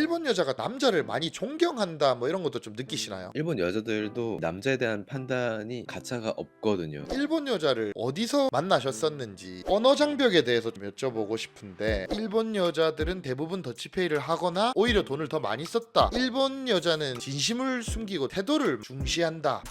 일본 여자가 남자를 많이 존경한다 뭐 이런 것도 좀 느끼시나요? 일본 여자들도 남자에 대한 판단이 가차가 없거든요. 일본 여자를 어디서 만나셨었는지 언어 장벽에 대해서 좀 여쭤보고 싶은데 일본 여자들은 대부분 더치페이를 하거나 오히려 돈을 더 많이 썼다. 일본 여자는 진심을 숨기고 태도를 중시한다.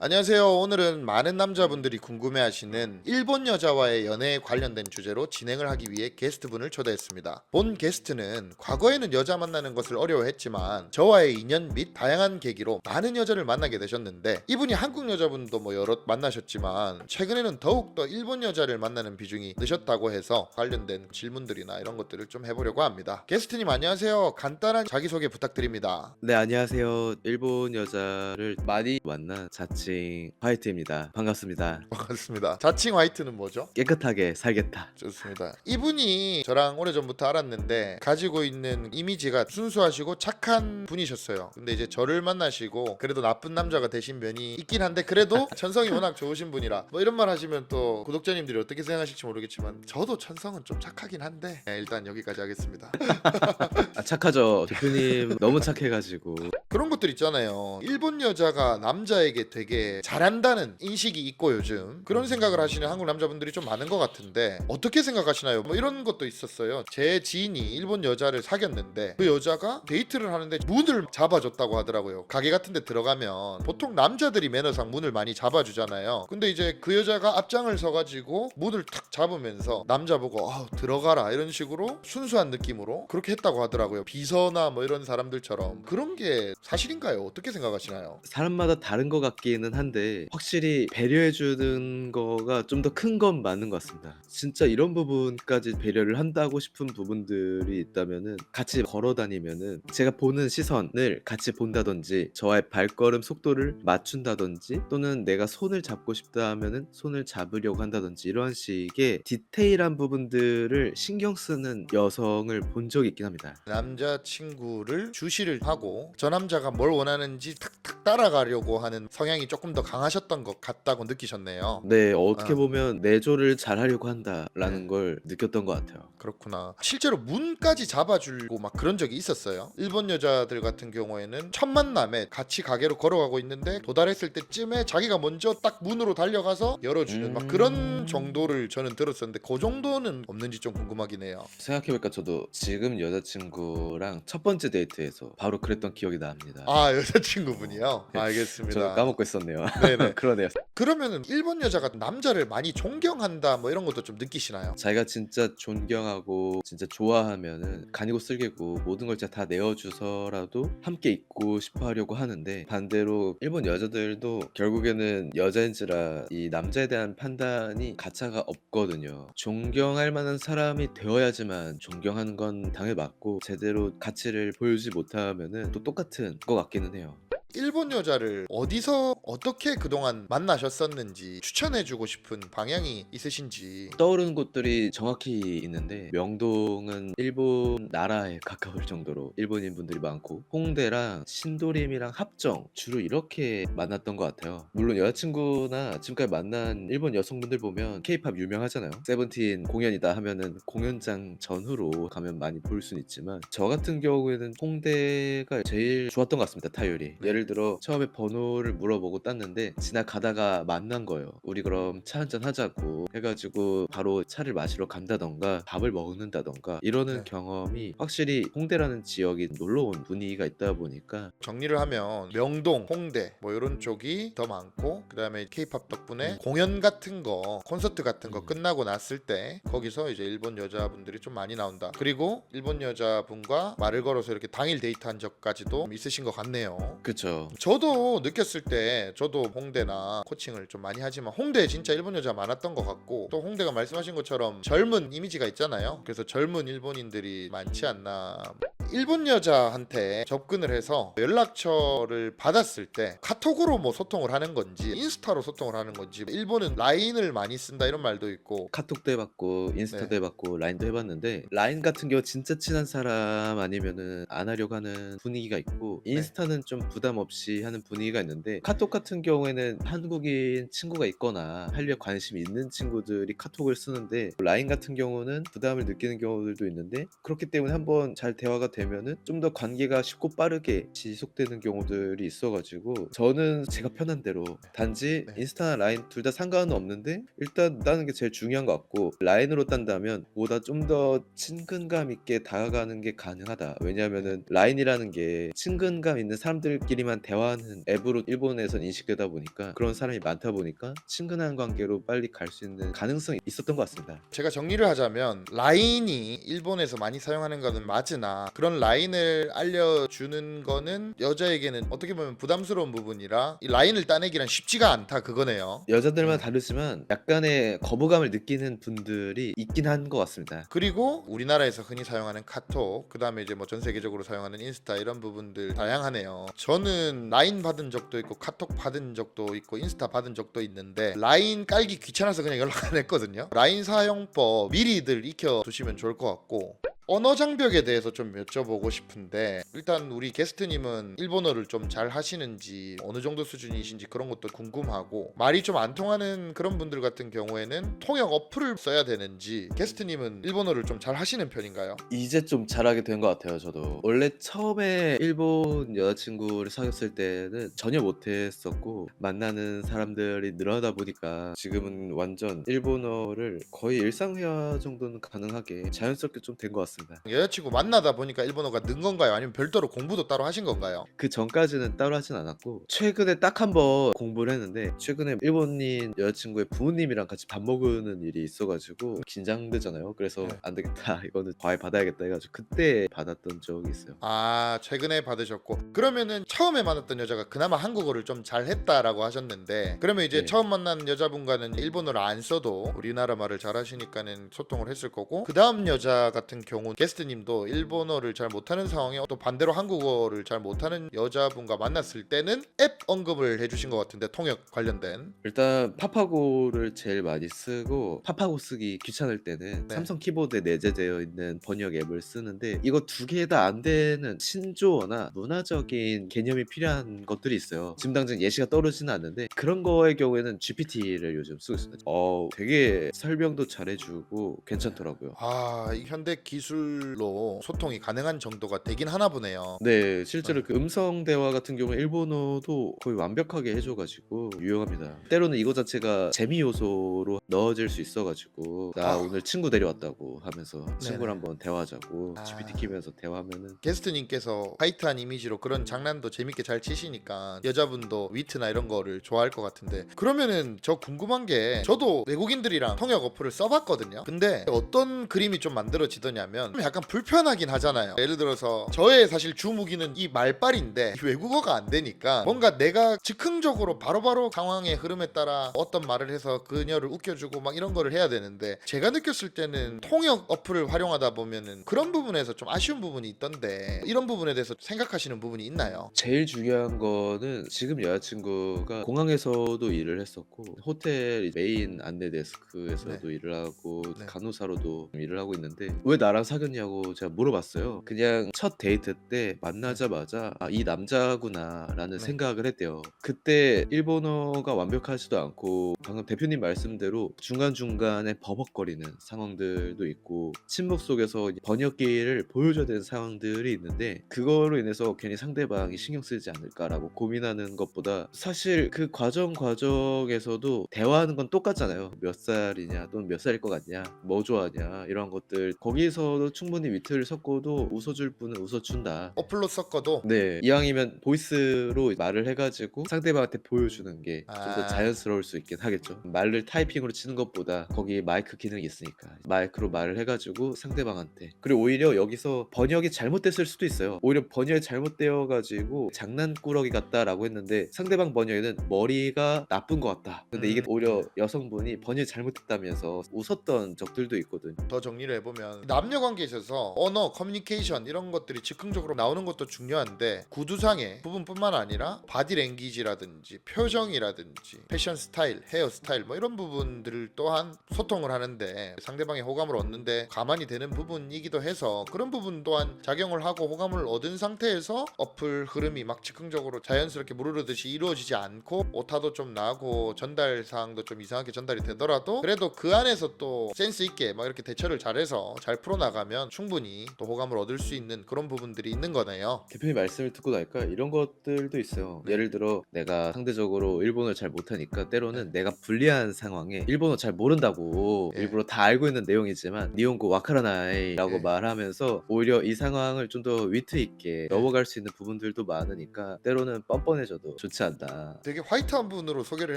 안녕하세요. 오늘은 많은 남자분들이 궁금해하시는 일본 여자와의 연애에 관련된 주제로 진행을 하기 위해 게스트분을 초대했습니다. 본 게스트는 과거에는 여자 만나는 것을 어려워했지만 저와의 인연 및 다양한 계기로 많은 여자를 만나게 되셨는데 이분이 한국 여자분도 뭐 여러 만나셨지만 최근에는 더욱더 일본 여자를 만나는 비중이 늦었다고 해서 관련된 질문들이나 이런 것들을 좀 해보려고 합니다. 게스트님 안녕하세요. 간단한 자기소개 부탁드립니다. 네 안녕하세요. 일본 여자를 많이 만난 자칭 화이트입니다. 반갑습니다. 반갑습니다. 자칭 화이트는 뭐죠? 깨끗하게 살겠다. 좋습니다. 이분이 저랑 오래전부터 알았는데 가지고 있는 이미지가 순수하시고 착한 분이셨어요. 근데 이제 저를 만나시고 그래도 나쁜 남자가 되신 면이 있긴 한데 그래도 천성이 워낙 좋으신 분이라 뭐 이런 말 하시면 또 구독자님들이 어떻게 생각하실지 모르겠지만 저도 천성은 좀 착하긴 한데 네, 일단 여기까지 하겠습니다. 아 착하죠. 대표님 너무 착해가지고 그런 것들 있잖아요. 일본 여자가 남자에게 되게 잘한다는 인식이 있고 요즘 그런 생각을 하시는 한국 남자분들이 좀 많은 것 같은데 어떻게 생각하시나요? 뭐 이런 것도 있었어요. 제 지인이 일본 여자를 사귀었는데 그 여자가 데이트를 하는데 문을 잡아줬다고 하더라고요. 가게 같은 데 들어가면 보통 남자들이 매너상 문을 많이 잡아주잖아요. 근데 이제 그 여자가 앞장을 서가지고 문을 탁 잡으면서 남자 보고 아, 들어가라 이런 식으로 순수한 느낌으로 그렇게 했다고 하더라고요. 비서나 뭐 이런 사람들처럼 그런 게 사실인가요? 어떻게 생각하시나요? 사람마다 다른 것 같기는 한데 확실히 배려해 주는 거가 좀 더 큰 건 맞는 것 같습니다. 진짜 이런 부분까지 배려를 한다고 싶은 부분들이 있다면은 같이 걸어 다니면은 제가 보는 시선을 같이 본다든지 저와의 발걸음 속도를 맞춘다든지 또는 내가 손을 잡고 싶다 하면은 손을 잡으려고 한다든지 이러한 식의 디테일한 부분들을 신경 쓰는 여성을 본 적이 있긴 합니다. 남자 친구를 주시를 하고 저 남자가 뭘 원하는지 탁탁 따라가려고 하는 성향이 조금 더 강하셨던 것 같다고 느끼셨네요. 네, 어떻게 아. 보면 내조를 잘 하려고 한다라는 네. 걸 느꼈던 것 같아요. 그렇구나. 실제로 문까지 잡아주고 막 그런 적이 있었어요. 일본 여자들 같은 경우에는 첫 만남에 같이 가게로 걸어가고 있는데 도달했을 때쯤에 자기가 먼저 딱 문으로 달려가서 열어주는 막 음. 그런 정도를 저는 들었었는데 그 정도는 없는지 좀 궁금하긴 해요. 생각해보니까 저도 지금 여자친구랑 첫 번째 데이트에서 바로 그랬던 기억이 납니다. 아 여자친구분이요? 알겠습니다. 저 까먹고 있었네 요. 네네. 그러네요. 그러면은 일본 여자가 남자를 많이 존경한다 뭐 이런 것도 좀 느끼시나요? 자기가 진짜 존경하고 진짜 좋아하면은 간이고 쓸개고 모든 걸 진짜 다 내어주서라도 함께 있고 싶어 하려고 하는데 반대로 일본 여자들도 결국에는 여자인지라 이 남자에 대한 판단이 가차가 없거든요. 존경할 만한 사람이 되어야지만 존경하는 건 당연히 맞고 제대로 가치를 보여주지 못하면은 또 똑같은 것 같기는 해요. 일본 여자를 어디서 어떻게 그동안 만나셨었는지 추천해주고 싶은 방향이 있으신지. 떠오르는 곳들이 정확히 있는데 명동은 일본 나라에 가까울 정도로 일본인 분들이 많고 홍대랑 신도림이랑 합정 주로 이렇게 만났던 것 같아요. 물론 여자친구나 지금까지 만난 일본 여성분들 보면 케이팝 유명하잖아요. 세븐틴 공연이다 하면은 공연장 전후로 가면 많이 볼 수는 있지만 저 같은 경우에는 홍대가 제일 좋았던 것 같습니다 타율이. 예를 들어 처음에 번호를 물어보고 땄는데 지나가다가 만난 거예요 우리 그럼 차 한잔 하자고 해가지고 바로 차를 마시러 간다던가 밥을 먹는다던가 이러는 네. 경험이 확실히 홍대라는 지역이 놀러 온 분위기가 있다 보니까 정리를 하면 명동, 홍대 뭐 이런 쪽이 더 많고 그다음에 케이팝 덕분에 공연 같은 거 콘서트 같은 거 음. 끝나고 났을 때 거기서 이제 일본 여자분들이 좀 많이 나온다. 그리고 일본 여자분과 말을 걸어서 이렇게 당일 데이트한 적까지도 있으신 것 같네요. 그쵸 저도 느꼈을 때 저도 홍대나 코칭을 좀 많이 하지만 홍대에 진짜 일본 여자 많았던 것 같고 또 홍대가 말씀하신 것처럼 젊은 이미지가 있잖아요. 그래서 젊은 일본인들이 많지 않나. 일본 여자한테 접근을 해서 연락처를 받았을 때 카톡으로 뭐 소통을 하는 건지 인스타로 소통을 하는 건지 일본은 라인을 많이 쓴다 이런 말도 있고 카톡도 해봤고 인스타도 네. 해봤고 라인도 해봤는데 라인 같은 경우 진짜 친한 사람 아니면은 안 하려고 하는 분위기가 있고 네. 인스타는 좀 부담 없이 하는 분위기가 있는데 카톡 같은 경우에는 한국인 친구가 있거나 할려 관심이 있는 친구들이 카톡을 쓰는데 라인 같은 경우는 부담을 느끼는 경우들도 있는데 그렇기 때문에 한번 잘 대화가 되면은 좀 더 관계가 쉽고 빠르게 지속되는 경우들이 있어가지고 저는 제가 편한 대로 단지 네. 인스타나 라인 둘 다 상관은 없는데 일단 따는 게 제일 중요한 것 같고 라인으로 딴다면 보다 좀 더 친근감 있게 다가가는 게 가능하다. 왜냐하면은 라인이라는 게 친근감 있는 사람들끼리만 대화하는 앱으로 일본에선 인식되다 보니까 그런 사람이 많다 보니까 친근한 관계로 빨리 갈 수 있는 가능성이 있었던 것 같습니다. 제가 정리를 하자면 라인이 일본에서 많이 사용하는 거는 맞으나 그런 라인을 알려주는 거는 여자에게는 어떻게 보면 부담스러운 부분이라 이 라인을 따내기란 쉽지가 않다 그거네요. 여자들마다 네. 다르지만 약간의 거부감을 느끼는 분들이 있긴 한 것 같습니다 그리고 우리나라에서 흔히 사용하는 카톡, 그 다음에 이제 뭐 전 세계적으로 사용하는 인스타 이런 부분들 다양하네요. 저는 라인 받은 적도 있고 카톡 받은 적도 있고 인스타 받은 적도 있는데 라인 깔기 귀찮아서 그냥 연락 안 했거든요. 라인 사용법 미리들 익혀 두시면 좋을 것 같고. 언어 장벽에 대해서 좀 여쭤보고 싶은데 일단 우리 게스트님은 일본어를 좀 잘 하시는지 어느 정도 수준이신지 그런 것도 궁금하고 말이 좀 안 통하는 그런 분들 같은 경우에는 통역 어플을 써야 되는지 게스트님은 일본어를 좀 잘 하시는 편인가요? 이제 좀 잘하게 된 것 같아요 저도 원래 처음에 일본 여자친구를 사귀었을 때는 전혀 못했었고 만나는 사람들이 늘어나다 보니까 지금은 완전 일본어를 거의 일상회화 정도는 가능하게 자연스럽게 좀 된 것 같습니다 여자친구 만나다 보니까 일본어가 는 건가요? 아니면 별도로 공부도 따로 하신 건가요? 그 전까지는 따로 하진 않았고 최근에 딱 한 번 공부를 했는데 최근에 일본인 여자친구의 부모님이랑 같이 밥 먹는 일이 있어가지고 긴장되잖아요 그래서 네. 안 되겠다 이거는 과외 받아야겠다 해가지고 그때 받았던 적이 있어요 아 최근에 받으셨고 그러면은 처음에 만났던 여자가 그나마 한국어를 좀 잘했다라고 하셨는데 그러면 이제 네. 처음 만난 여자분과는 일본어를 안 써도 우리나라 말을 잘하시니까는 소통을 했을 거고 그 다음 여자 같은 경우 게스트님도 일본어를 잘 못하는 상황에 또 반대로 한국어를 잘 못하는 여자분과 만났을 때는 앱 언급을 해주신 것 같은데 통역 관련된 일단 파파고를 제일 많이 쓰고 파파고 쓰기 귀찮을 때는 네. 삼성 키보드에 내재되어 있는 번역 앱을 쓰는데 이거 두 개 다 안 되는 신조어나 문화적인 개념이 필요한 것들이 있어요. 지금 당장 예시가 떠오르지는 않는데 그런 거의 경우에는 GPT를 요즘 쓰고 있습니다. 어 되게 설명도 잘해주고 괜찮더라고요. 아, 이 현대 기술 로 소통이 가능한 정도가 되긴 하나 보네요. 네, 실제로 그 음성 대화 같은 경우 일본어도 거의 완벽하게 해줘가지고 유용합니다. 때로는 이거 자체가 재미 요소로 넣어질 수 있어가지고 나 아. 오늘 친구 데려왔다고 하면서. 친구를 한번 대화하자고 아. GPT 키면서 대화하면은 게스트님께서 화이트한 이미지로 그런 장난도 재밌게 잘 치시니까 여자분도 위트나 이런 거를 좋아할 것 같은데 그러면은 저 궁금한 게 저도 외국인들이랑 통역 어플을 써봤거든요 근데 어떤 그림이 좀 만들어지더냐면 약간 불편하긴 하잖아요 예를 들어서 저의 사실 주무기는 이 말빨인데 이 외국어가 안 되니까 뭔가 내가 즉흥적으로 바로바로 상황의 흐름에 따라 어떤 말을 해서 그녀를 웃겨주고 막 이런 거를 해야 되는데 제가 느꼈을 때는 통역 어플을 활용하다 보면은 그런 부분에서 좀 아쉬운 부분이 있던데 이런 부분에 대해서 생각하시는 부분이 있나요? 제일 중요한 거는 지금 여자친구가 공항에서도 일을 했었고 호텔 메인 안내 데스크에서도 일을 하고 네. 간호사로도 일을 하고 있는데 왜 나랑 사귀었냐고 제가 물어봤어요. 그냥 첫 데이트 때 만나자마자 아, 이 남자구나라는 네. 생각을 했대요. 그때 일본어가 완벽하지도 않고 방금 대표님 말씀대로 중간중간에 버벅거리는 상황들도 있고 침묵 속에서 번역기를 보여줘야 되는 상황들이 있는데 그거로 인해서 괜히 상대방이 신경 쓰지 않을까라고 고민하는 것보다 사실 그 과정 과정에서도 대화하는 건 똑같잖아요. 몇 살이냐 또는 몇 살일 것 같냐 뭐 좋아하냐 이런 것들 거기서 도 충분히 위트를 섞어도 웃어줄 분은 웃어준다. 어플로 섞어도? 네. 이왕이면 보이스로 말을 해가지고 상대방한테 보여주는 게 좀 더 아. 자연스러울 수 있긴 하겠죠. 말을 타이핑으로 치는 것보다 거기 마이크 기능이 있으니까 마이크로 말을 해가지고 상대방한테. 그리고 오히려 여기서 번역이 잘못됐을 수도 있어요. 오히려 번역이 잘못되어가지고 장난꾸러기 같다라고 했는데 상대방 번역에는 머리가 나쁜 것 같다. 근데 이게 음. 오히려 여성분이 번역이 잘못됐다면서 웃었던 적들도 있거든 더 정리를 해보면 남녀 관계에 있어서 언어, 커뮤니케이션 이런 것들이 즉흥적으로 나오는 것도 중요한데 구두상의 부분뿐만 아니라 바디 랭귀지라든지 표정이라든지 패션 스타일, 헤어 스타일 뭐 이런 부분들을 또한 소통을 하는데 상대방의 호감을 얻는데 가만히 되는 부분이기도 해서 그런 부분 또한 작용을 하고 호감을 얻은 상태에서 어플 흐름이 막 즉흥적으로 자연스럽게 무르르듯이 이루어지지 않고 오타도 좀 나고 전달 사항도 좀 이상하게 전달이 되더라도 그래도 그 안에서 또 센스 있게 막 이렇게 대처를 잘해서 잘 풀어나가 면 충분히 또 호감을 얻을 수 있는 그런 부분들이 있는 거네요. 대표님 말씀을 듣고 나니까 이런 것들도 있어요. 네. 예를 들어 내가 상대적으로 일본어를 잘 못하니까 때로는 내가 불리한 상황에 일본어 잘 모른다고 예. 일부러 다 알고 있는 내용이지만 니온고 와카라나이라고 예. 말하면서 오히려 이 상황을 좀 더 위트 있게 넘어갈 수 있는 부분들도 많으니까 때로는 뻔뻔해져도 좋지 않다. 되게 화이트한 분으로 소개를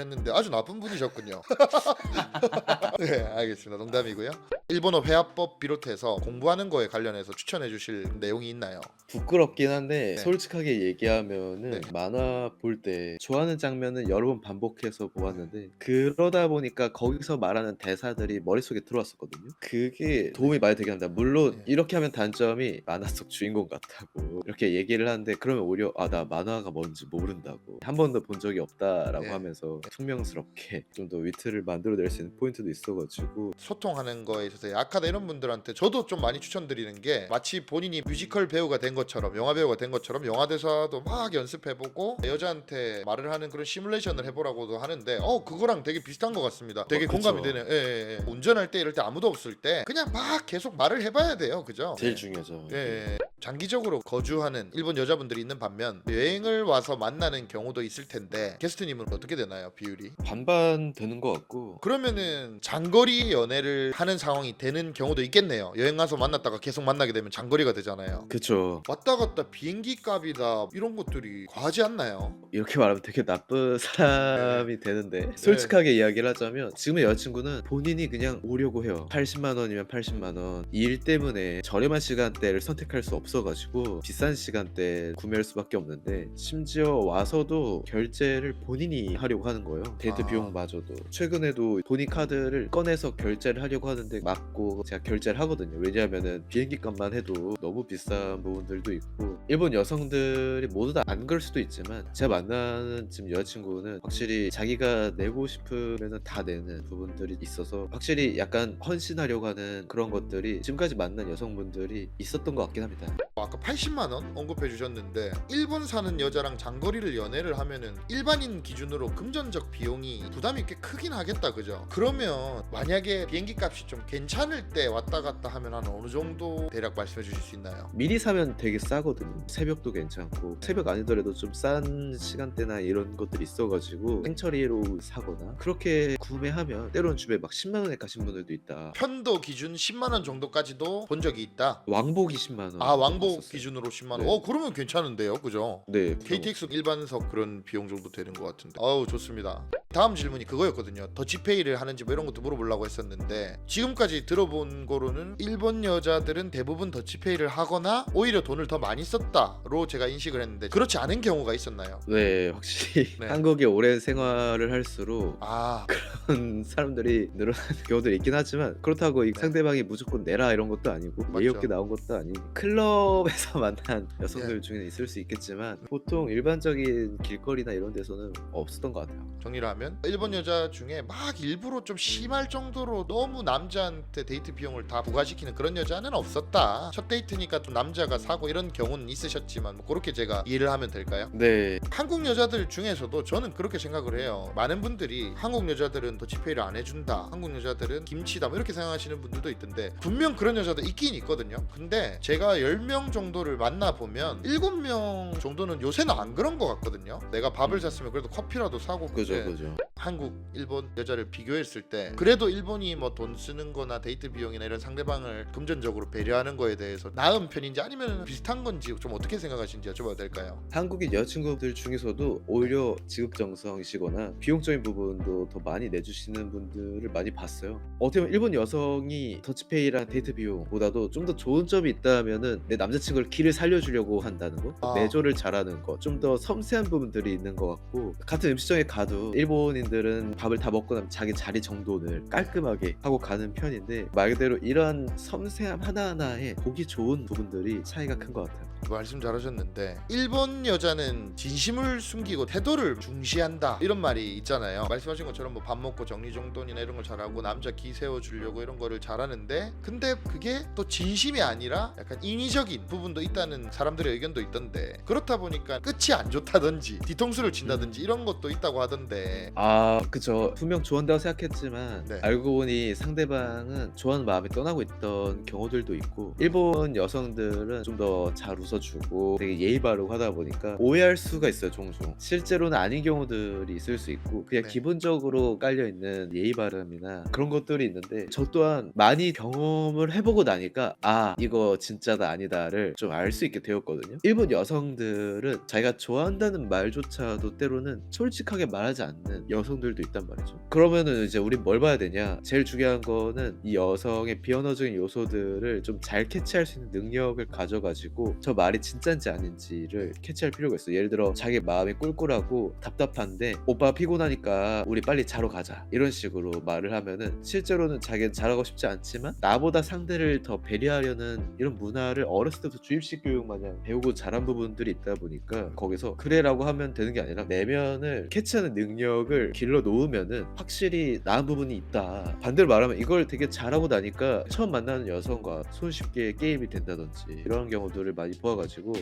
했는데 아주 나쁜 분이셨군요. 네, 알겠습니다. 농담이고요. 일본어 회화법 비롯해서 공 부하는 거에 관련해서 추천해 주실 내용이 있나요? 부끄럽긴 한데 네. 솔직하게 얘기하면은 네. 만화 볼 때 좋아하는 장면은 여러 번 반복해서 보았는데 그러다 보니까 거기서 말하는 대사들이 머릿속에 들어왔었거든요. 그게 도움이 많이 되긴 합니다. 물론 네. 이렇게 하면 단점이 만화 속 주인공 같다고 이렇게 얘기를 하는데 그러면 오히려 아 나 만화가 뭔지 모른다고 한 번도 본 적이 없다라고 네. 하면서 퉁명스럽게 좀 더 위트를 만들어낼 수 있는 포인트도 있어가지고 소통하는 거에 있어서 약하다 이런 분들한테 저도 좀 많이 추천드리는 게 마치 본인이 뮤지컬 배우가 된 것처럼 영화 배우가 된 것처럼 영화 대사도 막 연습해보고 여자한테 말을 하는 그런 시뮬레이션을 해보라고도 하는데 어 그거랑 되게 비슷한 것 같습니다. 되게 어, 공감이 그쵸. 되네요. 예, 예, 예. 운전할 때 이럴 때 아무도 없을 때 그냥 막 계속 말을 해봐야 돼요. 그죠? 제일 네. 중요하죠. 예, 예. 장기적으로 거주하는 일본 여자분들이 있는 반면 여행을 와서 만나는 경우도 있을 텐데 게스트님은 어떻게 되나요 비율이? 반반 되는 것 같고 그러면은 장거리 연애를 하는 상황이 되는 경우도 있겠네요. 여행 가서 만났다가 계속 만나게 되면 장거리가 되잖아요. 그쵸 왔다 갔다 비행기 값이다 이런 것들이 과하지 않나요? 이렇게 말하면 되게 나쁜 사람이 되는데 솔직하게 이야기를 하자면 지금의 여자친구는 본인이 그냥 오려고 해요 80만 원이면 80만 원 이 일 때문에 저렴한 시간대를 선택할 수 없어 가지고 비싼 시간대 구매할 수밖에 없는데 심지어 와서도 결제를 본인이 하려고 하는 거예요. 데이트 아. 비용마저도. 최근에도 본인 카드를 꺼내서 결제를 하려고 하는데 맞고 제가 결제를 하거든요. 왜냐하면은 비행기 값만 해도 너무 비싼 부분들도 있고 일본 여성들이 모두 다 안 그럴 수도 있지만 제가 만나는 지금 여자친구는 확실히 자기가 내고 싶으면 다 내는 부분들이 있어서 확실히 약간 헌신하려고 하는 그런 것들이 지금까지 만난 여성분들이 있었던 것 같긴 합니다. 뭐 아까 80만 원 언급해 주셨는데 일본 사는 여자랑 장거리를 연애를 하면은 일반인 기준으로 금전적 비용이 부담이 꽤 크긴 하겠다 그죠? 그러면 만약에 비행기 값이 좀 괜찮을 때 왔다 갔다 하면 한 어느 정도 대략 말씀해 주실 수 있나요? 미리 사면 되게 싸거든요 새벽도 괜찮고 새벽 아니더라도 좀 싼 시간대나 이런 것들이 있어가지고 생처리로 사거나 그렇게 구매하면 때로는 주변에 막 10만 원에 가신 분들도 있다 편도 기준 10만 원 정도까지도 본 적이 있다. 왕복이 10만 원 아 왕복 봤었어요. 기준으로 10만 원. 네. 어 그러면 괜찮은데요, 그죠? 네 KTX 일반석 그런 비용 정도 되는 것 같은데. 아우 좋습니다. 다음 질문이 그거였거든요. 더치페이를 하는지 뭐 이런 것도 물어보려고 했었는데 지금까지 들어본 거로는 일본 여자들은 대부분 더치페이를 하거나 오히려 돈을 더 많이 썼다로 제가 인식을 했는데 그렇지 않은 경우가 있었나요? 네 확실히 네. 한국에 오랜 생활을 할수록 아 그런 사람들이 늘어나는 경우들이 있긴 하지만 그렇다고 이 네. 상대방이 무조건 내라 이런 것도 아니고 맞죠. 예의 없게 나온 것도 아니고 클럽에서 만난 여성들 예. 중에 있을 수 있겠지만 보통 일반적인 길거리나 이런 데서는 없었던 것 같아요 정리를 하면 일본 여자 중에 막 일부러 좀 심할 정도로 너무 남자한테 데이트 비용을 다 부과시키는 그런 여자는 없었다. 첫 데이트니까 좀 남자가 사고 이런 경우는 있으셨지만 뭐 그렇게 제가 이해를 하면 될까요? 네 한국 여자들 중에서도 저는 그렇게 생각을 해요. 많은 분들이 한국 여자들은 더치페이를 안 해준다. 한국 여자들은 김치다. 뭐 이렇게 생각하시는 분들도 있던데 분명 그런 여자도 있긴 있거든요. 근데 제가 10명 정도를 만나보면 7명 정도는 요새는 안 그런 것 같거든요. 내가 밥을 샀으면 그래도 커피라도 사고 그죠 네. 그죠 한국, 일본 여자를 비교했을 때 그래도 일본이 뭐 돈 쓰는 거나 데이트 비용이나 이런 상대방을 금전적으로 배려하는 거에 대해서 나은 편인지 아니면 비슷한 건지 좀 어떻게 생각하시는지 여쭤봐도 될까요? 한국인 여자친구들 중에서도 오히려 지극정성이시거나 비용적인 부분도 더 많이 내주시는 분들을 많이 봤어요. 어떻게 보면 일본 여성이 더치페이랑 데이트 비용보다도 좀 더 좋은 점이 있다면은 내 남자친구를 길을 살려주려고 한다는 거, 아. 내조를 잘하는 거, 좀 더 섬세한 부분들이 있는 것 같고 같은 음식점에 가도 일본 일본인들은 밥을 다 먹고 나면 자기 자리 정돈을 깔끔하게 하고 가는 편인데 말 그대로 이런 섬세함 하나하나에 보기 좋은 부분들이 차이가 큰 것 같아요. 말씀 잘하셨는데 일본 여자는 진심을 숨기고 태도를 중시한다 이런 말이 있잖아요. 말씀하신 것처럼 뭐 밥 먹고 정리정돈이나 이런 걸 잘하고 남자 기 세워주려고 이런 거를 잘하는데 근데 그게 또 진심이 아니라 약간 인위적인 부분도 있다는 사람들의 의견도 있던데 그렇다 보니까 끝이 안 좋다든지 뒤통수를 친다든지 이런 것도 있다고 하던데. 아 그쵸. 분명 좋아한다고 생각했지만 네. 알고 보니 상대방은 좋아하는 마음이 떠나고 있던 경우들도 있고 일본 여성들은 좀 더 잘 웃어 주고 되게 예의 바르고 하다 보니까 오해할 수가 있어요 종종. 실제로는 아닌 경우들이 있을 수 있고 그냥 네. 기본적으로 깔려있는 예의 바름이나 그런 것들이 있는데 저 또한 많이 경험을 해보고 나니까 아 이거 진짜다 아니다를 좀 알 수 있게 되었거든요. 일본 여성들은 자기가 좋아한다는 말조차도 때로는 솔직하게 말하지 않는 여성들도 있단 말이죠. 그러면은 이제 우린 뭘 봐야 되냐? 제일 중요한 거는 이 여성의 비언어적인 요소들을 좀 잘 캐치할 수 있는 능력을 가져가지고 저 말이 진짜인지 아닌지를 캐치할 필요가 있어. 예를 들어 자기 마음이 꿀꿀하고 답답한데 오빠 피곤하니까 우리 빨리 자러 가자. 이런 식으로 말을 하면은 실제로는 자기는 잘하고 싶지 않지만 나보다 상대를 더 배려하려는 이런 문화를 어렸을 때부터 주입식 교육 마냥 배우고 자란 부분들이 있다 보니까 거기서 그래라고 하면 되는 게 아니라 내면을 캐치하는 능력을 길러 놓으면은 확실히 나은 부분이 있다. 반대로 말하면 이걸 되게 잘하고 나니까 처음 만나는 여성과 손쉽게 게임이 된다든지 이런 경우들을 많이 보 아가지고.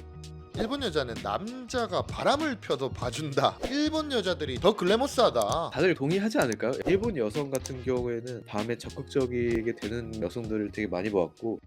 일본 여자는 남자가 바람을 펴도 봐준다. 일본 여자들이 더 글래머스하다. 다들 동의하지 않을까요? 일본 여성 같은 경우에는 밤에 적극적이게 되는 여성들을 되게 많이 보았고